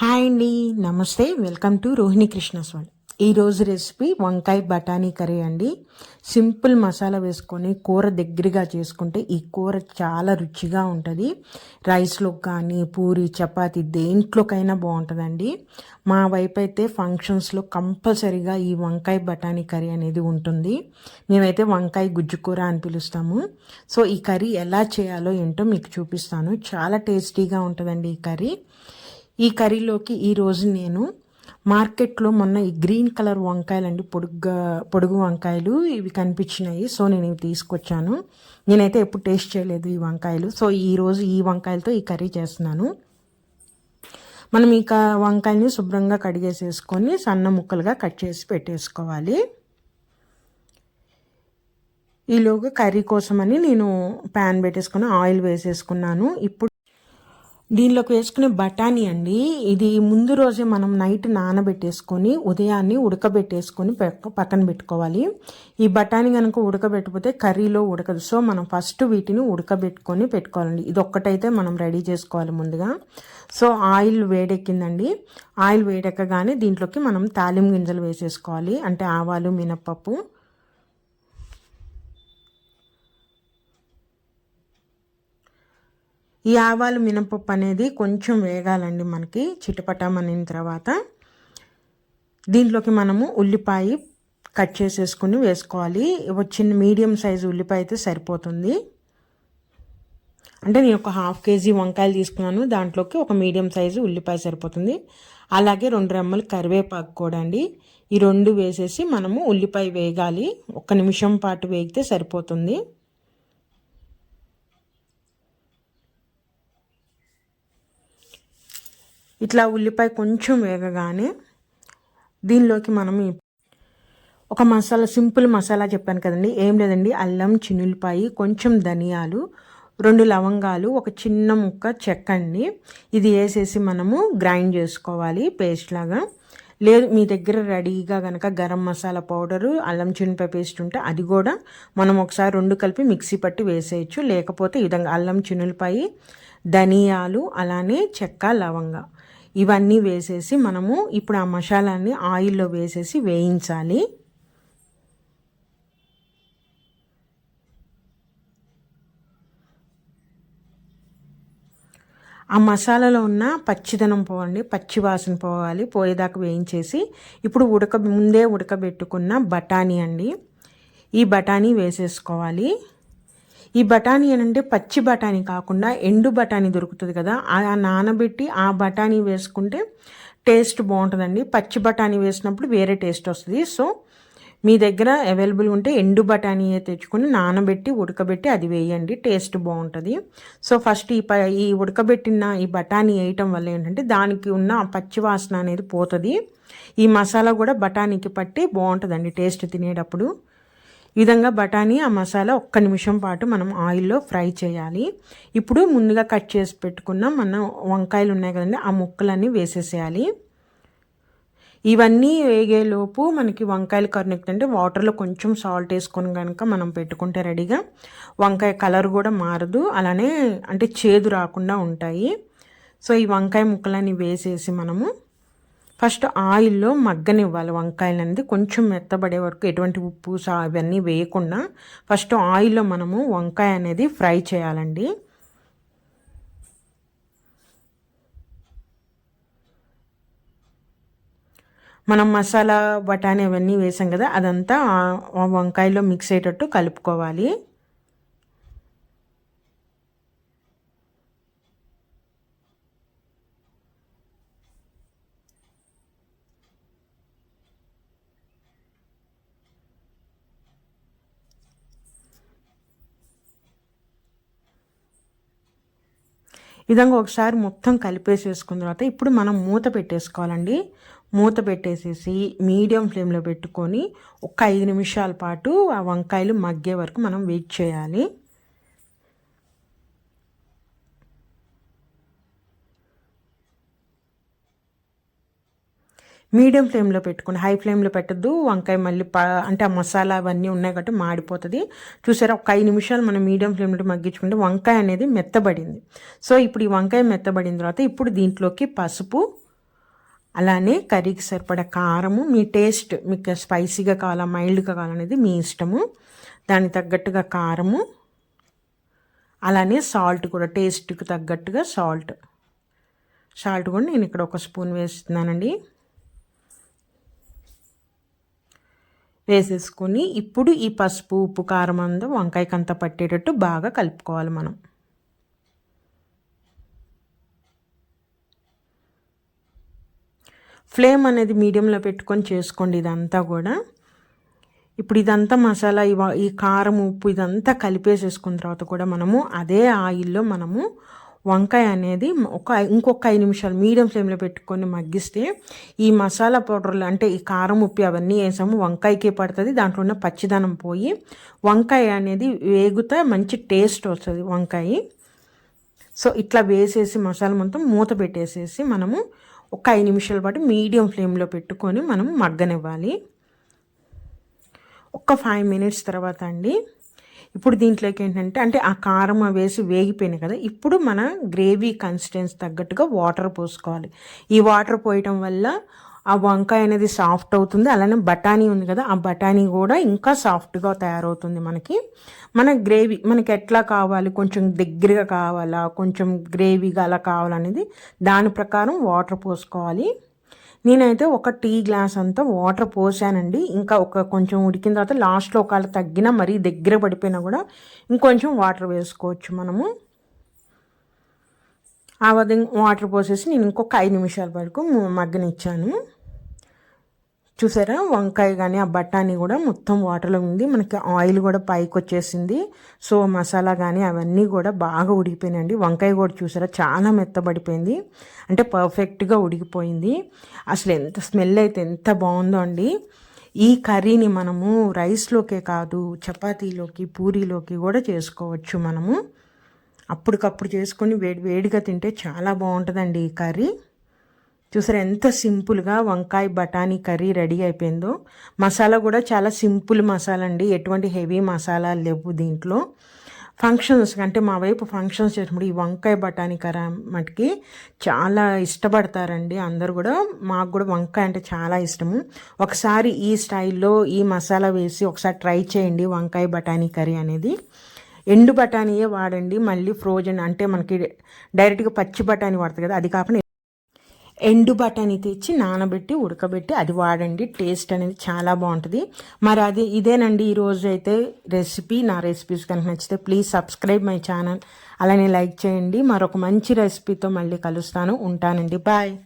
Hi అండి నమస్తే. Welcome to Rohini Krishna Swamy ఈరోజు రెసిపీ వంకాయ బఠానీ కర్రీ అండి. సింపుల్ మసాలా వేసుకొని కూర దగ్గరగా చేసుకుంటే ఈ కూర చాలా రుచిగా ఉంటుంది. రైస్లో కానీ పూరి చపాతి దేంట్లోకైనా బాగుంటుందండి. మా వైపు అయితే ఫంక్షన్స్లో కంపల్సరీగా ఈ వంకాయ బఠానీ కర్రీ అనేది ఉంటుంది. మేమైతే వంకాయ గుజ్జు కూర అని పిలుస్తాము. సో ఈ కర్రీ ఎలా చేయాలో ఏంటో మీకు చూపిస్తాను. చాలా టేస్టీగా ఉంటుందండి ఈ కర్రీ. ఈ కర్రీలోకి ఈరోజు నేను మార్కెట్లో మొన్న ఈ గ్రీన్ కలర్ వంకాయలు అండి పొడుగ్గా పొడుగు వంకాయలు ఇవి కనిపించినాయి. సో నేను ఇవి తీసుకొచ్చాను. నేనైతే ఎప్పుడు టేస్ట్ చేయలేదు ఈ వంకాయలు. సో ఈరోజు ఈ వంకాయలతో ఈ కర్రీ చేస్తున్నాను. మనం ఇక వంకాయని శుభ్రంగా కడిగేసేసుకొని సన్న ముక్కలుగా కట్ చేసి పెట్టేసుకోవాలి. ఈలోగా కర్రీ కోసమని నేను ప్యాన్ పెట్టేసుకుని ఆయిల్ వేసేసుకున్నాను. ఇప్పుడు దీనిలోకి వేసుకునే బఠానీ అండి. ఇది ముందు రోజే మనం నైట్ నానబెట్టేసుకొని ఉదయాన్నే ఉడకబెట్టేసుకొని పక్కన పెట్టుకోవాలి. ఈ బఠానీ కనుక ఉడకబెట్టకపోతే కర్రీలో ఉడకదు. సో మనం ఫస్ట్ వీటిని ఉడకబెట్టుకొని పెట్టుకోవాలండి. ఇది ఒక్కటైతే మనం రెడీ చేసుకోవాలి ముందుగా. సో ఆయిల్ వేడెక్కిందండి. ఆయిల్ వేడెక్కగానే దీంట్లోకి మనం తాలిం గింజలు వేసేసుకోవాలి. అంటే ఆవాలు మినప్పప్పు ఈ ఆవాలు మినపప్పు అనేది కొంచెం వేగాలండి మనకి చిటపటమనిన తర్వాత. దీంట్లోకి మనము ఉల్లిపాయ కట్ చేసేసుకుని వేసుకోవాలి. వచ్చిన మీడియం సైజు ఉల్లిపాయ అయితే సరిపోతుంది. అంటే నేను ఒక హాఫ్ కేజీ వంకాయలు తీసుకున్నాను. దాంట్లోకి ఒక మీడియం సైజు ఉల్లిపాయ సరిపోతుంది. అలాగే రెండు రెమ్మలు కరివేపాకు కూడా అండి. ఈ రెండు వేసేసి మనము ఉల్లిపాయ వేగాలి. ఒక నిమిషం పాటు వేగితే సరిపోతుంది. ఇట్లా ఉల్లిపాయ కొంచెం వేగగానే దీనిలోకి మనం ఒక మసాలా సింపుల్ మసాలా చెప్పాను కదండి. ఏం లేదండి. అల్లం చిన్నులపాయి కొంచెం ధనియాలు రెండు లవంగాలు ఒక చిన్న ముక్క చెక్క అండి ఇది వేసేసి మనము గ్రైండ్ చేసుకోవాలి పేస్ట్ లాగా. లేదు మీ దగ్గర రెడీగా కనుక గరం మసాలా పౌడరు అల్లం చిన్నపాయ పేస్ట్ ఉంటే అది కూడా మనం ఒకసారి రెండు కలిపి మిక్సీ పట్టి వేసేయచ్చు. లేకపోతే ఈ విధంగా అల్లం చిన్నులపాయి ధనియాలు అలానే చెక్క లవంగా. ఇవన్నీ వేసేసి మనము ఇప్పుడు ఆ మసాలాన్ని ఆయిల్లో వేసేసి వేయించాలి. ఆ మసాలాలో ఉన్న పచ్చిదనం పోవండి పచ్చి వాసన పోవాలి పోయేదాకా వేయించేసి ఇప్పుడు ఉడక ముందే ఉడకబెట్టుకున్న బఠానీ అండి. ఈ బఠానీ వేసేసుకోవాలి. ఈ బఠానీ ఏంటంటే పచ్చి బఠానీ కాకుండా ఎండు బఠానీ దొరుకుతుంది కదా ఆ నానబెట్టి ఆ బఠానీ వేసుకుంటే టేస్ట్ బాగుంటుందండి. పచ్చి బఠానీ వేసినప్పుడు వేరే టేస్ట్ వస్తుంది. సో మీ దగ్గర అవైలబుల్ ఉంటే ఎండు బఠానీ తెచ్చుకొని నానబెట్టి ఉడకబెట్టి అది వేయండి టేస్ట్ బాగుంటుంది. సో ఫస్ట్ ఈ ప ఈ ఉడకబెట్టిన ఈ బఠానీ వేయటం వల్ల ఏంటంటే దానికి ఉన్న పచ్చి వాసన అనేది పోతుంది. ఈ మసాలా కూడా బఠానీకి పట్టి బాగుంటుందండి టేస్ట్ తినేటప్పుడు. ఈ విధంగా బఠానీ ఆ మసాలా ఒక్క నిమిషం పాటు మనం ఆయిల్లో ఫ్రై చేయాలి. ఇప్పుడు ముందుగా కట్ చేసి పెట్టుకున్న మన వంకాయలు ఉన్నాయి కదండి ఆ ముక్కలన్నీ వేసేసేయాలి. ఇవన్నీ వేగేలోపు మనకి వంకాయలు కర్నెక్ట్ అంటే వాటర్లో కొంచెం సాల్ట్ వేసుకొని కనుక మనం పెట్టుకుంటే రెడీగా. వంకాయ కలర్ కూడా మారదు అలానే అంటే చేదు రాకుండా ఉంటాయి. సో ఈ వంకాయ ముక్కలన్నీ వేసేసి మనము ఫస్ట్ ఆయిల్లో మగ్గనివ్వాలి వంకాయలు అనేది. కొంచెం మెత్తబడే వరకు ఎటువంటి ఉప్పు సా అవన్నీ వేయకుండా ఫస్ట్ ఆయిల్లో మనము వంకాయ అనేది ఫ్రై చేయాలండి. మనం మసాలా బఠానీ అవన్నీ వేసాం కదా అదంతా వంకాయలో మిక్స్ అయ్యేటట్టు కలుపుకోవాలి. విధంగా ఒకసారి మొత్తం కలిపేసేసుకున్న తర్వాత ఇప్పుడు మనం మూత పెట్టేసుకోవాలండి. మూత పెట్టేసేసి మీడియం ఫ్లేమ్లో పెట్టుకొని ఒక ఐదు నిమిషాల పాటు ఆ వంకాయలు మగ్గే వరకు మనం వెయిట్ చేయాలి. మీడియం ఫ్లేమ్లో పెట్టుకుని హై ఫ్లేమ్లో పెట్టద్దు. వంకాయ మళ్ళీ అంటే ఆ మసాలా అవన్నీ ఉన్నాయి కాబట్టి మాడిపోతుంది. చూసారా? ఒక ఐదు నిమిషాలు మనం మీడియం ఫ్లేమ్లో మగ్గించుకుంటే వంకాయ అనేది మెత్తబడింది. సో ఇప్పుడు ఈ వంకాయ మెత్తబడిన తర్వాత ఇప్పుడు దీంట్లోకి పసుపు అలానే కర్రీకి సరిపడ కారము మీ టేస్ట్ మీకు స్పైసీగా కావాలా మైల్డ్గా కావాలనేది మీ ఇష్టము. దానికి తగ్గట్టుగా కారము అలానే సాల్ట్ కూడా టేస్ట్కి తగ్గట్టుగా సాల్ట్. సాల్ట్ కూడా నేను ఇక్కడ ఒక స్పూన్ వేస్తున్నానండి. వేసేసుకొని ఇప్పుడు ఈ పసుపు ఉప్పు కారం అంతా వంకాయకంతా పట్టేటట్టు బాగా కలుపుకోవాలి మనం. ఫ్లేమ్ అనేది మీడియంలో పెట్టుకొని చేసుకోండి ఇదంతా కూడా. ఇప్పుడు ఇదంతా మసాలా ఈ కారం ఉప్పు ఇదంతా కలిపేసేసుకున్న తర్వాత కూడా మనము అదే ఆయిల్లో మనము వంకాయ అనేది ఒక ఇంకొక ఐదు నిమిషాలు మీడియం ఫ్లేమ్లో పెట్టుకొని మగ్గిస్తే ఈ మసాలా పౌడర్లు అంటే ఈ కారం ఉప్పు అవన్నీ వేసాము. వంకాయకే పడుతుంది. దాంట్లో ఉన్న పచ్చిదనం పోయి వంకాయ అనేది వేగుతా మంచి టేస్ట్ వస్తుంది వంకాయ. సో ఇట్లా వేసేసి మసాలా మొత్తం మూత పెట్టేసేసి మనము ఒక ఐదు నిమిషాల పాటు మీడియం ఫ్లేమ్లో పెట్టుకొని మనం మగ్గనివ్వాలి. ఒక ఫైవ్ మినిట్స్ తర్వాత అండి. ఇప్పుడు దీంట్లోకి ఏంటంటే అంటే ఆ కారం వేసి వేగిపోయినాయి కదా ఇప్పుడు మన గ్రేవీ కన్సిస్టెన్స్ తగ్గట్టుగా వాటర్ పోసుకోవాలి. ఈ వాటర్ పోయటం వల్ల ఆ వంకాయ అనేది సాఫ్ట్ అవుతుంది అలానే బఠానీ ఉంది కదా ఆ బఠానీ కూడా ఇంకా సాఫ్ట్గా తయారవుతుంది మనకి. మన గ్రేవీ మనకి ఎట్లా కావాలి కొంచెం దగ్గరగా కావాలా కొంచెం గ్రేవీగా అలా కావాలనేది దాని ప్రకారం వాటర్ పోసుకోవాలి. నేనైతే ఒక టీ గ్లాస్ అంతా వాటర్ పోసానండి. ఇంకా ఒక కొంచెం ఉడికిన తర్వాత లాస్ట్లో ఒకవేళ తగ్గినా మరీ దగ్గర పడిపోయినా కూడా ఇంకొంచెం వాటర్ వేసుకోవచ్చు మనము. ఆ విధంగా వాటర్ పోసేసి నేను ఇంకొక ఐదు నిమిషాల వరకు మగ్గనిచ్చాను. చూసారా? వంకాయ కానీ ఆ బఠానీ కూడా మొత్తం వాటర్లో ఉంది. మనకి ఆయిల్ కూడా పైకి వచ్చేసింది. సో మసాలా కానీ అవన్నీ కూడా బాగా ఉడికిపోయినాయండి. వంకాయ కూడా చూసారా? చాలా మెత్తబడిపోయింది. అంటే పర్ఫెక్ట్గా ఉడికిపోయింది. అసలు ఎంత స్మెల్ అయితే ఎంత బాగుందో అండి. ఈ కర్రీని మనము రైస్లోకే కాదు చపాతీలోకి పూరీలోకి కూడా చేసుకోవచ్చు మనము. అప్పటికప్పుడు చేసుకొని వేడి వేడిగా తింటే చాలా బాగుంటుందండి ఈ కర్రీ. చూసారా ఎంత సింపుల్గా వంకాయ బఠానీ కర్రీ రెడీ అయిపోయిందో. మసాలా కూడా చాలా సింపుల్ మసాలా అండి ఎటువంటి హెవీ మసాలా లేవు దీంట్లో. ఫంక్షన్స్ అంటే మా వైపు ఫంక్షన్స్ చేసినప్పుడు ఈ వంకాయ బఠానీ కర్ర మటుకి చాలా ఇష్టపడతారండి అందరు కూడా. మాకు కూడా వంకాయ అంటే చాలా ఇష్టము. ఒకసారి ఈ స్టైల్లో ఈ మసాలా వేసి ఒకసారి ట్రై చేయండి వంకాయ బఠానీ కర్రీ అనేది. ఎండు బఠానీయే వాడండి. మళ్ళీ ఫ్రోజన్ అంటే మనకి డైరెక్ట్గా పచ్చి బఠానీ వాడుతుంది కదా అది కాకుండా ఎండు బఠానీ తెచ్చి నానబెట్టి ఉడకబెట్టి అది వాడండి. టేస్ట్ అనేది చాలా బాగుంటుంది. మరి అది ఇదేనండి ఈరోజు అయితే రెసిపీ. నా రెసిపీస్ కనుక నచ్చితే ప్లీజ్ సబ్స్క్రైబ్ మై ఛానల్. అలానే లైక్ చేయండి. మరొక మంచి రెసిపీతో మళ్ళీ కలుస్తాను. ఉంటానండి. బాయ్.